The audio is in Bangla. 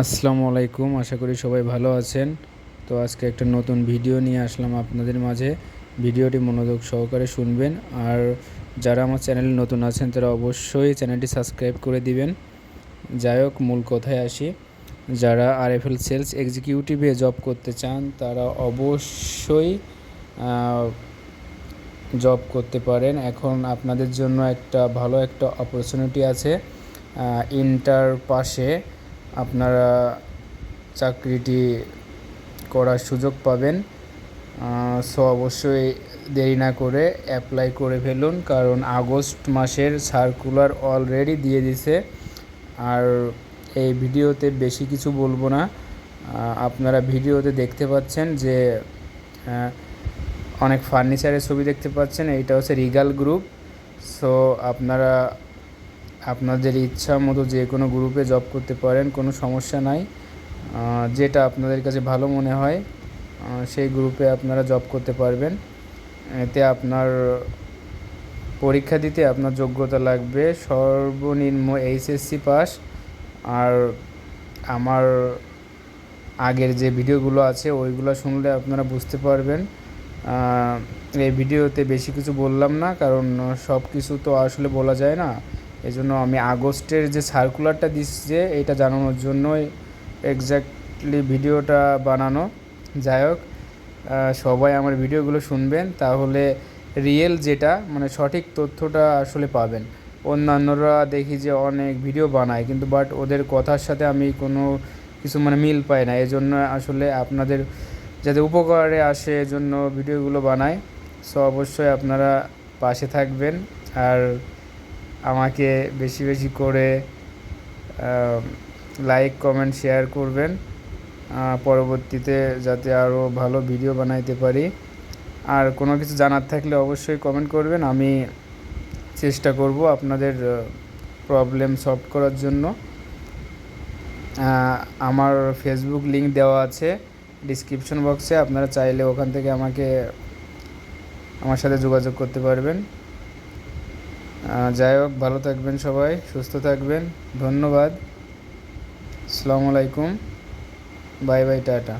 আসসালামু আলাইকুম, আশা করি সবাই ভালো আছেন। তো আজকে একটা নতুন ভিডিও নিয়ে আসলাম আপনাদের মাঝে। ভিডিওটি মনোযোগ সহকারে শুনবেন। আর যারা আমার চ্যানেলে নতুন আছেন, তারা অবশ্যই চ্যানেলটি সাবস্ক্রাইব করে দিবেন। যাই হোক, মূল কথায় আসি। যারা আরএফএল সেলস এক্সিকিউটিভে জব করতে চান, তারা অবশ্যই জব করতে পারেন। এখন আপনাদের জন্য একটা ভালো একটা অপরচুনিটি আছে ইন্টার পাশে। আপনারা চাকরিটি করার সুযোগ পাবেন। সো অবশ্যই দেরি না করে অ্যাপ্লাই করে ফেলুন, কারণ আগস্ট মাসের সার্কুলার অলরেডি দিয়ে দিছে। আর এই ভিডিওতে বেশি কিছু বলব না। আপনারা ভিডিওতে দেখতে পাচ্ছেন যে অনেক ফার্নিচারের ছবি দেখতে পাচ্ছেন, এইটা হচ্ছে রিগাল গ্রুপ সো আপনারা আপনাদের ইচ্ছা মতো যে কোনো গ্রুপে জব করতে পারেন, কোনো সমস্যা নাই। যেটা আপনাদের কাছে ভালো মনে হয় সেই গ্রুপে আপনারা জব করতে পারবেন। এতে আপনার পরীক্ষা দিতে আপনার যোগ্যতা লাগবে। সর্বনিম্ন এইচএসসি পাস আর আমার আগের যে ভিডিওগুলো আছে, ওইগুলো শুনলে আপনারা বুঝতে পারবেন। এই ভিডিওতে বেশি কিছু বললাম না, কারণ সব কিছু তো আসলে বলা যায় না। এই জন্য আমি আগস্টের যে সার্কুলারটা দিচ্ছে, এটা জানানোর জন্যই এক্স্যাক্টলি ভিডিওটা বানানো। যাই হোক সবাই আমার ভিডিওগুলো শুনবেন, তাহলে রিয়েল যেটা মানে সঠিক তথ্যটা আসলে পাবেন। অন্যান্যরা দেখি যে অনেক ভিডিও বানায়, কিন্তু বাট ওদের কথার সাথে আমি কোনো কিছু মানে মিল পাই না। এজন্য আসলে আপনাদের যাতে উপকারে আসে, এজন্য ভিডিওগুলো বানাই। সো অবশ্যই আপনারা পাশে থাকবেন। আর আমাকে বেশি বেশি করে লাইক কমেন্ট শেয়ার করবেন। পরবর্তীতে যাতে আরও ভালো ভিডিও বানাইতে পারি। আর কোনো কিছু জানার থাকলে অবশ্যই কমেন্ট করবেন। আমি চেষ্টা করব আপনাদের প্রবলেম সলভ করার জন্য। আমার ফেসবুক লিঙ্ক দেওয়া আছে ডিসক্রিপশন বক্সে আপনারা চাইলে ওখান থেকে আমাকে, আমার সাথে যোগাযোগ করতে পারবেন। যাই হোক ভালো থাকবেন সবাই সুস্থ থাকবেন ধন্যবাদ আসসালামু আলাইকুম বাই বাই টাটা।